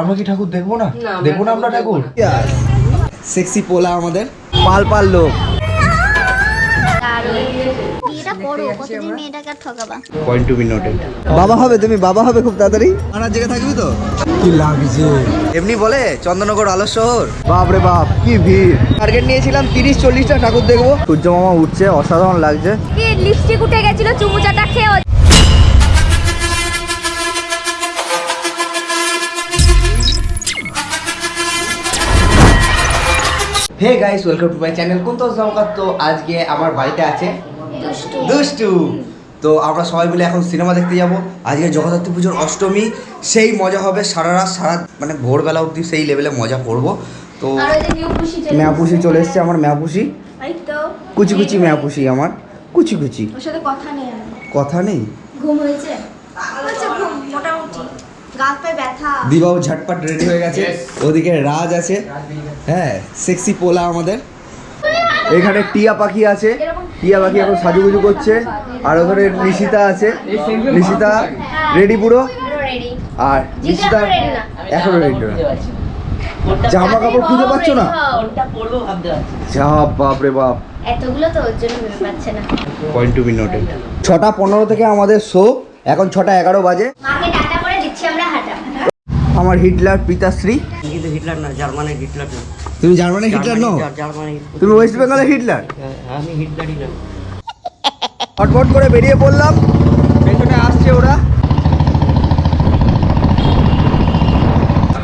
আমরা কি ঠাকুর দেখব না? দেখব না আমরা ঠাকুর সেক্সি পোলা আমাদের। পাল পাল লোক। বাবা হবে তুমি বাবা হবে খুব তাড়াতাড়ি। আমার জেগে থাকবি তো? কি লাগছে? এমনি বলে চন্দননগর আলো শহর। বাপ রে বাপ কি ভিড়। টার্গেট নিয়েছিলাম তিরিশ চল্লিশটা ঠাকুর দেখব। সূর্য মামা উঠছে অসাধারণ লাগছে। লিপস্টিক উঠে গেছিল চুমুচাটা খেয়ে hey guys welcome to my channel কোন তো জমকাত তো আজকে আমার বাড়িতে আছে দুষ্টু। তো আমরা সবাই মিলে এখন সিনেমা দেখতে যাব। আজকে জগদ্ধাত্রী পুজোর অষ্টমী সেই মজা হবে সারা রাত সারা মানে ভোরবেলা অবধি সেই লেভেলে মজা করব। তো ম্যাপুসি চলে এসছে। আমার ম্যাপুসি কুচি কুচি ম্যাপুসি আমার। কুচি কুচি। ওর সাথে কথা নেই কথা নেই? ঘুম হয়েছে ঘুম মোটামুটি গাল পায়ে ব্যথা দিবাও ঝটপট রেডি হয়ে গেছে। ওদিকে রাজ আছে। হ্যাঁ সেক্সি পোলা আমাদের। এখানে টিয়া পাখি আছে। টিয়া পাখি এখন সাজুগুজু করছে। আর ওখানে নিশিতা আছে। নিশিতা রেডি পুরো? আর নিশিতা এখনও রেডি না। জামা কাপড় খুঁজে পাচ্ছ না? যা বাপ রে বাপ। এতগুলো তো ওর জন্য ভেবে পাচ্ছে না। পয়েন্ট টু বি নোটেড ছটা পনেরো থেকে আমাদের শো এখন ছটা এগারো বাজে মাকে টাটা করে দিচ্ছি আমরা হাঁটা আমার হিটলার পিতাশ্রী। কিন্তু হিটলার না জার্মানের হিটলার না। তুমি জার্মানি হিটলার নো জার্মানি তুমি ওয়েস্ট বেঙ্গলের হিটলার? আমি হিটলারই না। ফটফট করে বেরিয়ে পড়লাম। পেছনে আসছে ওরা।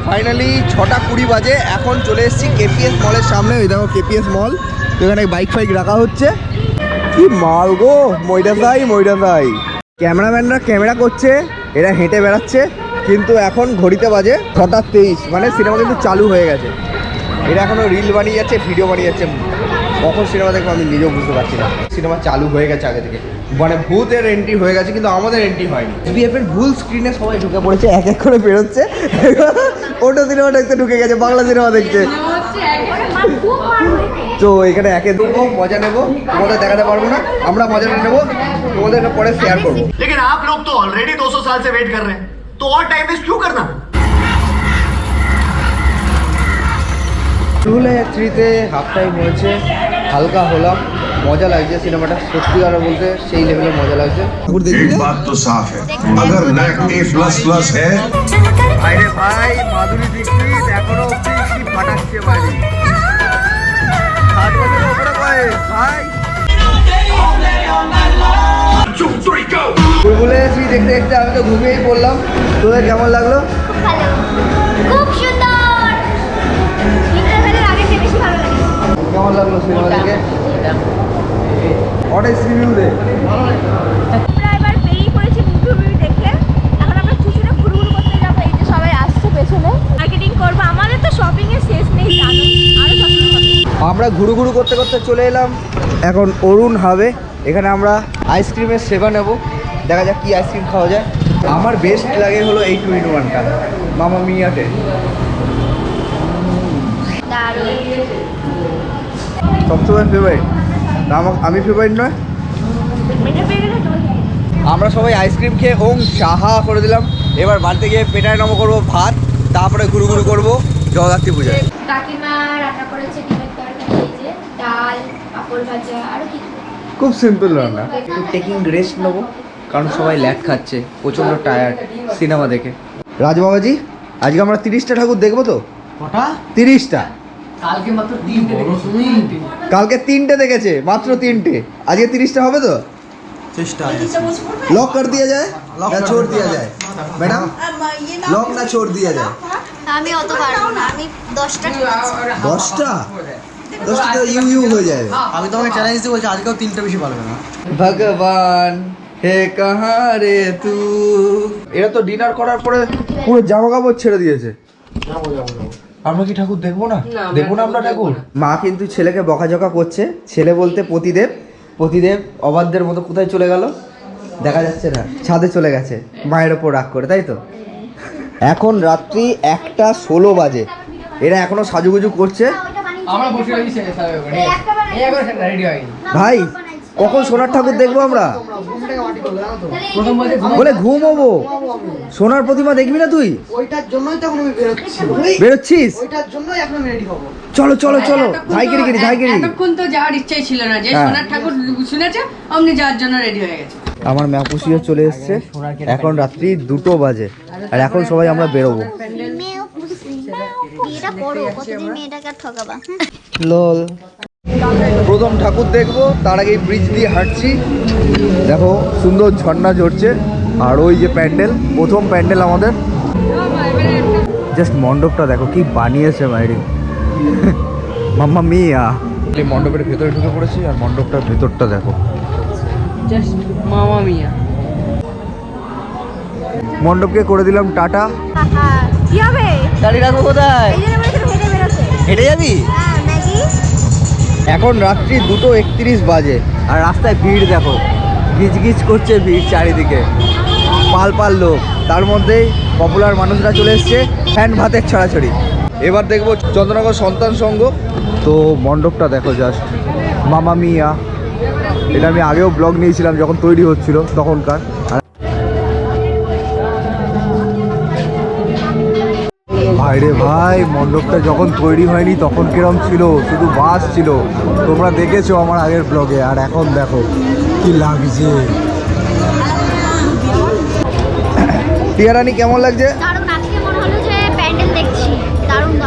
ফাইনালি ছটা কুড়ি বাজে এখন চলে এসেছি কেপিএস মলের সামনে। ওই দেখো কেপিএস মল এখানে বাইক ফাইক রাখা হচ্ছে। কি মাল গো ময়দা সাই ময়দা সাই ক্যামেরাম্যানরা ক্যামেরা করছে এরা হেঁটে বেড়াচ্ছে। কিন্তু এখন ঘড়িতে বাজে ছটা তেইশ। মানে সিনেমা কিন্তু চালু হয়ে গেছে। এটা এখনও রিল বানিয়ে যাচ্ছে ভিডিও বানিয়ে যাচ্ছে। কখন সিনেমা দেখব আমি নিজেও বুঝতে পারছি না। সিনেমা চালু হয়ে গেছে আগে থেকে। মানে ভূতের এন্ট্রি হয়ে গেছে কিন্তু আমাদের এন্ট্রি হয়নি। বিএফ এর ভুল স্ক্রিনে সবাই ঢুকে পড়েছে এক এক করে বেরোচ্ছে। অন্য সিনেমা দেখতে ঢুকে গেছে বাংলা সিনেমা দেখতে। তো এখানে একে দুটো মজা নেব তোমাদের দেখাতে পারব না। আমরা মজা নেব তোমাদের পরে শেয়ার করব। লেকিন আপ লোক তো অলরেডি 200 সাল সে ওয়েট কর রহে तो और टाइम वेस्ट क्यों करना টুলে থ্রিতে হাফ টাইম হয়েছে হালকা হলাম মজা লাগছে সিনেমাটা সত্যি কথা বলতে সেই লেভেলে মজা লাগছে एक बात तो साफ है अगर नैक ए प्लस प्लस है আরে ভাই মাধুরী দীক্ষিত এখনো অব্দি কি ফাটাচ্ছে বাড়ি ষাট বছরের উপরে বয়স ভাই বুলবুলে দেখতে দেখতে আমি তো ঘুমিয়েই পড়লাম। তোদের কেমন লাগল? খুব সুন্দর। কেমন লাগল সিনেমা দেখে? অনেক রিভিউ দে এবার বেরিয়ে পড়েছি মুভি দেখতে এখন আমরা চুচুড়ে ঘুরঘুর করতে যাব সবাই আসছে পেছনে। মার্কেটিং করব। আমাদের তো শপিং শেষ নেই জানো? আরও শপিং আমরা ঘুরু ঘুরু করতে করতে চলে এলাম। এখন অরুণ হবে। এখানে আমরা আইসক্রিমের সেবা নেব। দেখা যাক কি আইসক্রিম খাওয়া যায়। আমার বেস্ট লাগে হলো এই টু ইন ওয়ানটা মামা মিয়াতে সবসময় ফেভারিট আমার আমি ফেভারিট নয়? আমরা সবাই আইসক্রিম খেয়ে ওং সাহা করে দিলাম। এবার বাড়িতে গিয়ে পেটায় নম করব ভাত। তারপরে ঘুরু ঘুরু করব জগদ্ধাত্রী পূজায়। কাকিমা রান্না করেছে ডিমের তরকারি ডাল পাপড় ভাজা আর কি খুব সিম্পল রান্না একটু টেকিং রেস্ট নেব কারণ সবাই ল্যাট খাচ্ছে প্রচণ্ড টায়ার্ড সিনেমা দেখে। রাজবাবাজি আজকে আমরা তিরিশটা ঠাকুর দেখব তো? তিরিশটা। কালকে তিনটে দেখেছে। মাত্র তিনটে। আজকে তিরিশটা হবে তো? চেষ্টা লক কর দিয়া যায়? না ছোড় দিয়া যায়। ম্যাডাম লক না ছোড় যায় আমি অত পারব না আমি দশটা দশটা? দশটা তো ইউ ইউ হয়ে যাবে আমি তোমাকে চ্যালেঞ্জ দিয়ে বলছি আজকেও তিনটে বেশি পারবে না ভগবান হে কাহা রে তু? এরা তো ডিনার করার পরে পুরো জামা কাপড় ছেড়ে দিয়েছে। আমরা কি ঠাকুর দেখব না? দেখব না আমরা ঠাকুর? ঠাকুর মা কিন্তু ছেলেকে বকাঝকা করছে। ছেলে বলতে পতিদেব। পতিদেব অবাধ্যের মতো কোথায় চলে গেল? দেখা যাচ্ছে না। ছাদে চলে গেছে। মায়ের ওপর রাগ করে তাই তো? এখন রাত্রি একটা ষোলো বাজে। এরা এখনও সাজুগুজু করছে। আমরা বসে রয়েছি রেডি হয়নি। ভাই কখন সোনার ঠাকুর দেখব আমরা? বলে ঘুমোবো সোনার প্রতিমা দেখবি না তুই? ওইটার জন্যই তো এখন আমি বেরোচ্ছি। বেরোচ্ছিস? ওইটার জন্যই এখন আমি রেডি হব। চলো চলো চলো। ধাইগিরি গিরি ধাইগিরি এতক্ষণ তো যাওয়ার ইচ্ছাই ছিল না যে হ্যাঁ। সোনার ঠাকুর শুনেছে অমনি যাওয়ার জন্য রেডি হয়ে গেছে। আমার ম্যাপুসিও চলে এসছে। এখন রাত্রি দুটো বাজে। আর এখন সবাই আমরা বেরোবো। বিয়েটা করো কতদিন মেয়েটাকে আর ঠকাবা লল। প্রথম ঠাকুর দেখব তার আগে ব্রিজ দিয়ে হাঁটছি। দেখো সুন্দর ঝর্ণা ঝরছে আর ওই যে প্যান্ডেল প্রথম প্যান্ডেল আমাদের। জাস্ট মণ্ডপটা দেখো কি বানিয়েছে বাইরে মাম্মা মিয়া। এই মণ্ডপের ভেতরে ঢুকে পড়েছি আর মণ্ডপটার ভেতরটা দেখো। জাস্ট মামা মিয়া। মণ্ডপকে করে দিলাম টাটা। কি হবে? গাড়ি রাখব কোথায়? হেঁটে যাবি? হ্যাঁ এখন রাত্রি দুটো একত্রিশ বাজে আর রাস্তায় ভিড় দেখো। গিজ গিজ করছে ভিড় চারিদিকে। পাল পাল লোক। তার মধ্যেই পপুলার মানুষরা চলে এসছে ফ্যান ভাতের ছড়াছড়ি। এবার দেখব চন্দ্রনগর সন্তান সংঘ। তো মণ্ডপটা দেখো জাস্ট মামা মিয়া। এটা আমি আগেও ব্লগ নিয়েছিলাম যখন তৈরি হচ্ছিল তখনকার। আর ভাইরে ভাই মণ্ডপটা যখন তৈরি হয়নি তখন কিরম ছিল? শুধু বাস ছিল। তোমরা দেখেছ আমার আগের ব্লগে আর এখন দেখো কি লাগছে। টিয়ারানি কেমন লাগছে?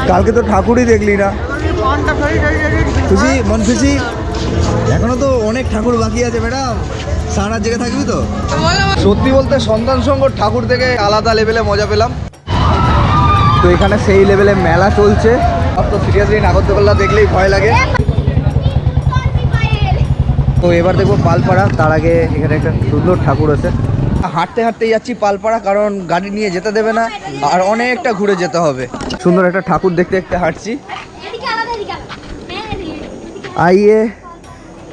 কালকে তো ঠাকুরই দেখলি না? খুশি মন খুশি? এখনও তো অনেক ঠাকুর বাকি আছে ম্যাডাম। সারা জেগে থাকবি তো? সত্যি বলতে সন্তান সংঘ ঠাকুর থেকে আলাদা লেভেলে মজা পেলাম। তো এখানে সেই লেভেলে মেলা চলছে। তো সিরিয়াসলি নাগরদোল্লা দেখলেই ভয় লাগে। তো এবার দেখব পালপাড়া, তার আগে এখানে একটা সুন্দর ঠাকুর আছে। হাঁটতে হাঁটতে যাচ্ছি পালপাড়া, কারণ গাড়ি নিয়ে যেতে দেবে না, আর অনেকটা ঘুরে যেতে হবে। সুন্দর একটা ঠাকুর দেখতে দেখতে হাঁটছি। আইয়ে,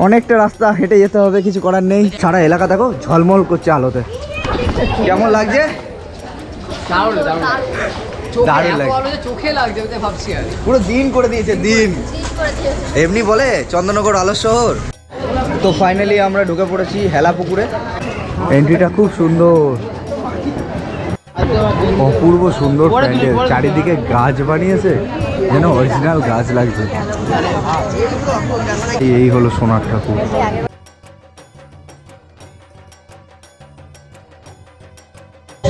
অনেকটা রাস্তা হেঁটে যেতে হবে, কিছু করার নেই। সারা এলাকা দেখো ঝলমল করছে আলোতে। কেমন লাগছে? দারুণ লাগছে চোখে লাগছে ভাবছি আর পুরো দিন করে দিয়েছে দিন এমনি বলে চন্দননগর আলো শহর। তো ফাইনালি আমরা ঢুকে পড়েছি হেলা পুকুরে এন্ট্রিটা খুব সুন্দর। অপূর্ব সুন্দর প্যান্ডেল। চারিদিকে গাছ বানিয়েছে। যেন অরিজিনাল গাছ লাগছে। এই হলো সোনার ঠাকুর।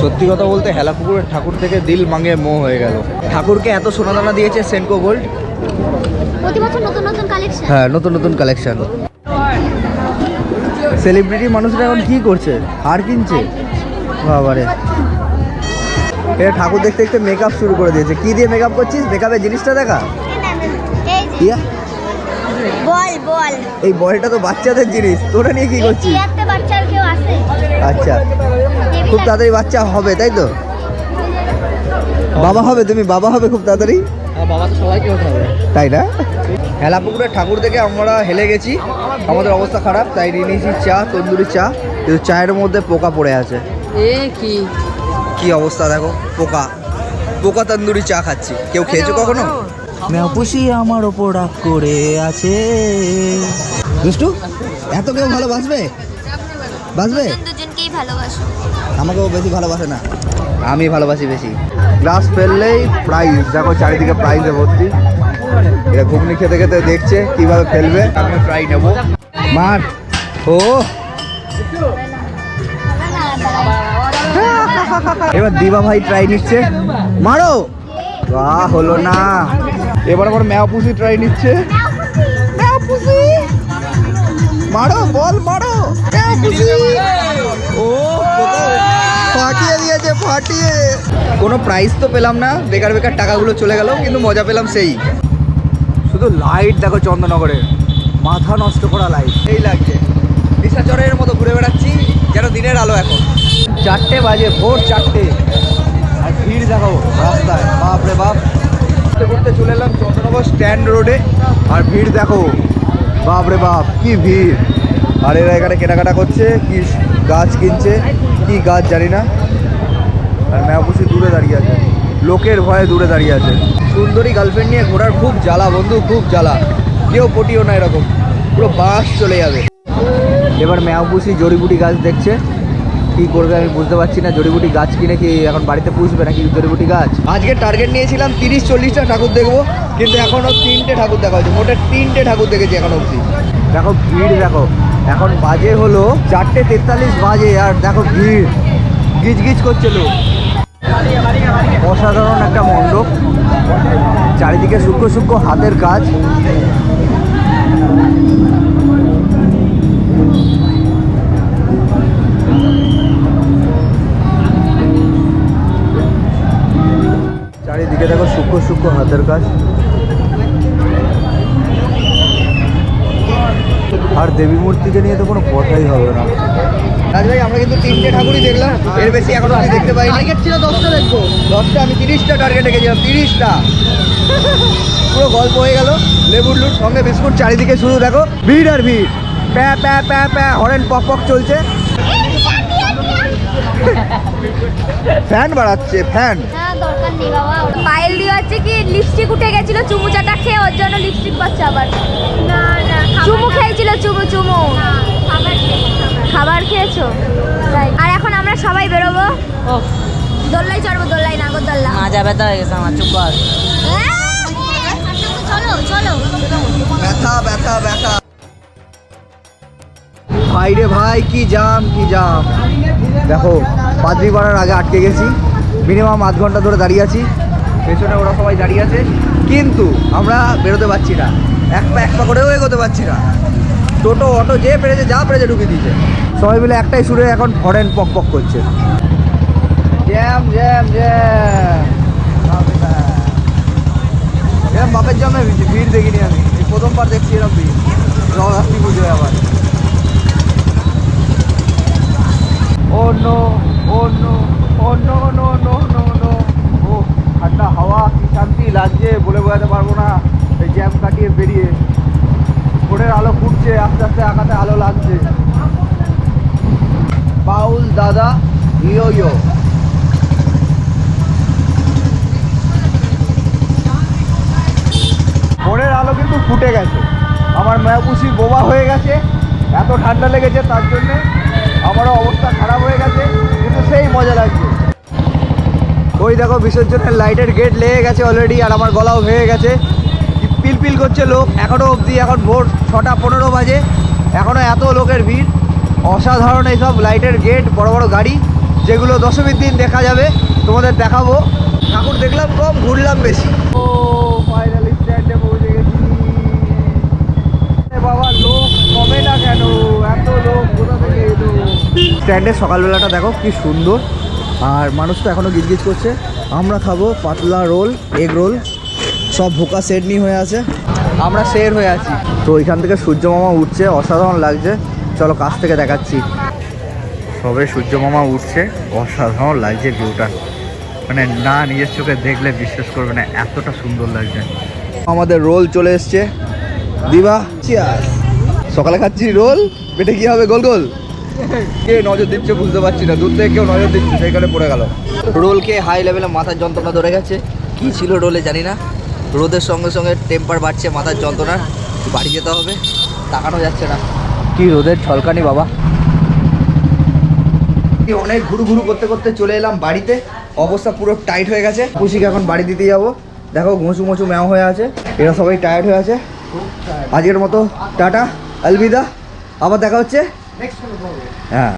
সত্যি কথা বলতে হেলা পুকুরের ঠাকুর থেকে দিল মাঙ্গে মো হয়ে গেল। ঠাকুরকে এত সোনাদানা দিয়েছে সেনকো গোল্ড প্রতি বছর নতুন নতুন কালেকশন হ্যাঁ নতুন নতুন কালেকশন সেলিব্রিটি মানুষরা এখন কি করছে? হার কিনছে? বাবারে। এ ঠাকুর দেখতে দেখতে মেকআপ শুরু করে দিয়েছে। কি দিয়ে মেকআপ করছিস? মেকআপের জিনিসটা দেখা? ইয়া। বল। এই বলটা তো বাচ্চাদের জিনিস। তোরা নিয়ে কি করছিস? একটা বাচ্চার কেউ আছে। আচ্ছা। খুব তাড়াতাড়ি বাচ্চা হবে তাই তো? বাবা হবে তুমি বাবা হবে খুব তাড়াতাড়ি? বাবা তো সবাইকে হতে হবে। তাই না? হেলাপুকুরের ঠাকুর থেকে আমরা হেলে গেছি। আমাদের অবস্থা খারাপ তাই নিয়ে নিয়েছি চা তন্দুরি চা। কিন্তু চায়ের মধ্যে পোকা পড়ে আছে। এ কি? কি অবস্থা দেখো পোকা। পোকা তন্দুরি চা খাচ্ছি। কেউ খেয়েছো কখনো? ম্যাপুসি আমার ওপর রাগ করে আছে। দুষ্টু এত কেউ ভালো বাসবে বাসবে দুজনকেই ভালোবাসো। আমাকেও বেশি ভালোবাসে না। আমি ভালোবাসি বেশি। গ্লাস ফেললেই প্রাইজ দেখো চারিদিকে প্রাইজে ভর্তি। এটা ঘুগনি খেতে খেতে দেখছে কীভাবে ফেলবে। আমি ট্রাই নেব। মার। ও। এবার দিবা ভাই ট্রাই নিচ্ছে। মারো। বাহ হলো না। এবার আবার ম্যাও পুষি ট্রাই নিচ্ছে। ম্যাও পুষি মারো বল মারো। ম্যাও পুষি ও ফাটিয়ে দিয়েছে ফাটিয়ে। কোনো প্রাইজ তো পেলাম না বেকার বেকার টাকাগুলো চলে গেল কিন্তু মজা পেলাম সেই। শুধু লাইট দেখো চন্দ্রনগরে মাথা নষ্ট করা লাইট এই লাগছে। নিশাচরের মতো ঘুরে বেড়াচ্ছি যেন দিনের আলো এখন। চারটে বাজে ভোর চারটে। আর ভিড় দেখো রাস্তায়। বাপ রে বাপ। ঘুরতে ঘুরতে চলে এলাম চন্দ্রনগর স্ট্যান্ড রোডে। আর ভিড় দেখো, বাপ রে বাপ, কি ভিড়। আর এরা এখানে কেনাকাটা করছে, কি গাছ কিনছে, কি গাছ জানি না। আর ম্যাপুসি দূরে দাঁড়িয়ে আছে। লোকের ভয়ে দূরে দাঁড়িয়ে আছে। সুন্দরী গার্লফ্রেন্ড নিয়ে ঘোরার খুব জ্বালা বন্ধু, খুব জ্বালা। কেউ পটিও না এরকম। পুরো বাস চলে যাবে। এবার ম্যাওপুষি জড়িবুটি গাছ দেখছে। কি করবে আমি বুঝতে পারছি না। জড়িবুটি গাছ কিনে কি এখন বাড়িতে পুষবে নাকি জড়িবুটি গাছ? আজকে টার্গেট নিয়েছিলাম তিরিশ চল্লিশটা ঠাকুর দেখব কিন্তু এখনও তিনটে ঠাকুর দেখা হয়েছে। মোটে তিনটে ঠাকুর দেখেছি এখন অবধি। দেখো ভিড় দেখো। এখন বাজে হলো চারটে তেতাল্লিশ বাজে আর দেখো ভিড়। গিজ গিজ করছে লোক। অসাধারণ একটা মণ্ডপ। চারিদিকে সূক্ষ্ম সূক্ষ্ম হাতের কাজ। চারিদিকে দেখো সূক্ষ্ম সূক্ষ্ম হাতের কাজ। আর দেবী মূর্তিকে নিয়ে তো কোনো কথাই হবে না। রাজ ভাই আমরা কিন্তু তিনটে ঠাকুরই দেখলাম। এর বেশি এখনও আমি দেখতে পাই টার্গেট ছিল দশটা দেখব। দশটা আমি তিরিশটা টার্গেট রেখেছিলাম তিরিশটা। পুরো গল্প হয়ে গেল। লেবুর লুট সঙ্গে বিস্কুট চারিদিকে শুধু দেখো ভিড় আর ভিড়। প্যা প্যা প্যা প্যা হরেন পক পক চলছে। ফ্যান বাড়াচ্ছে ফ্যান। দরকার নেই বাবা পায়েল দিয়ে হচ্ছে কি লিপস্টিক উঠে গেছিল চুমু চাটা খেয়ে ওর জন্য লিপস্টিক পাচ্ছে আবার। না না চুমু খেয়েছিল চুমু চুমু। খাবার খেয়েছো আর এখন আমরা সবাই বেরোবো। দোল্লাই চড়বো দোল্লাই নাগরদোল্লা মাজা ব্যথা হয়ে গেছে আমার চুপ কর। চলো চলো। ব্যথা ব্যথা ব্যথা। ভাই রে ভাই কি জাম কি জাম। দেখো পাদ্রি পাড়ার আগে আটকে গেছি। মিনিমাম আধ ঘণ্টা ধরে দাঁড়িয়ে আছি। পেছনে ওরা সবাই দাঁড়িয়ে আছে। কিন্তু আমরা বেরোতে পারছি না। এক পা এক পা করেও এগোতে পারছি না। টোটো, অটো যে পেরেছে, যা পেরেছে ঢুকে দিয়েছে। সবাই মিলে একটাই সুরে এখন ফরেন পক পক করছে। Jam jam jam. বাপের জন্য ভিড় দেখিনি আমি। প্রথমবার দেখছি এরকম ভিড় জগদ্ধাত্রী পুজোয় আবার ও no oh no oh no no no no no oh ঠান্ডা হাওয়া কি শান্তি লাগছে বলে বোঝাতে পারব না এই জ্যাম কাটিয়ে বেরিয়ে ভোরের আলো ফুটছে আস্তে আস্তে আকাশে আলো লাগছে বাউল দাদা ইয়ো ইয়ো ভোরের আলো কিন্তু ফুটে গেছে। আমার মায়াপুষি বোবা হয়ে গেছে, এত ঠান্ডা লেগেছে তার জন্যে আমারও অবস্থা খারাপ হয়ে গেছে, কিন্তু সেই মজা লাগছে। ওই দেখো বিসর্জনের লাইটের গেট লেগে গেছে অলরেডি আর আমার গলাও ভেঙে গেছে। পিল পিল করছে লোক এখনও অবধি এখন ভোর ছটা পনেরো বাজে এখনও এত লোকের ভিড়। অসাধারণ এইসব লাইটের গেট বড় বড় গাড়ি, যেগুলো দশমীর দিন দেখা যাবে, তোমাদের দেখাবো। ঠাকুর দেখলাম কম, ঘুরলাম বেশি। ও ফাইনালি স্ট্যান্ডে পৌঁছে গেছি এ বাবা লোক কমে না কেন স্ট্যান্ডের সকালবেলাটা দেখো কি সুন্দর। আর মানুষ তো এখনও গিজগিজ করছে। আমরা খাব পাতলা রোল, এগ রোল, সব ভোকা সেট নিয়ে হয়ে আছে। আমরা শের হয়ে আছি। তো ওইখান থেকে সূর্য মামা উঠছে, অসাধারণ লাগছে। চলো কাছ থেকে দেখাচ্ছি। সবে সূর্য মামা উঠছে, অসাধারণ লাগছে ভিউটা। মানে না নিজের চোখে দেখলে বিশ্বাস করবে না, এতটা সুন্দর লাগছে। আমাদের রোল চলে এসছে। দিবা চিয়াস সকালে খাচ্ছি রোল পেটে কি হবে গোল গোল? কে নজর দিচ্ছে বুঝতে পারছি না দূর থেকে কেউ নজর দিচ্ছে সেইখানে পড়ে গেল। রোলকে হাই লেভেলে মাথার যন্ত্রণা ধরে গেছে? কি ছিল রোলে জানি না। রোদের সঙ্গে সঙ্গে টেম্পার বাড়ছে মাথার যন্ত্রণা বাড়ি যেতে হবে তাকানো যাচ্ছে না। কি রোদের ছলকানি বাবা। অনেক ঘুরু ঘুরু করতে করতে চলে এলাম বাড়িতে অবস্থা পুরো টাইট হয়ে গেছে। খুশিকে এখন বাড়ি দিতে যাব। দেখো ঘুঁচু মুচু ম্যাও হয়ে আছে এরা সবাই টায়ার্ড হয়ে আছে। আজকের মতো টাটা। আলবিদা আবার দেখা হচ্ছে? হ্যাঁ।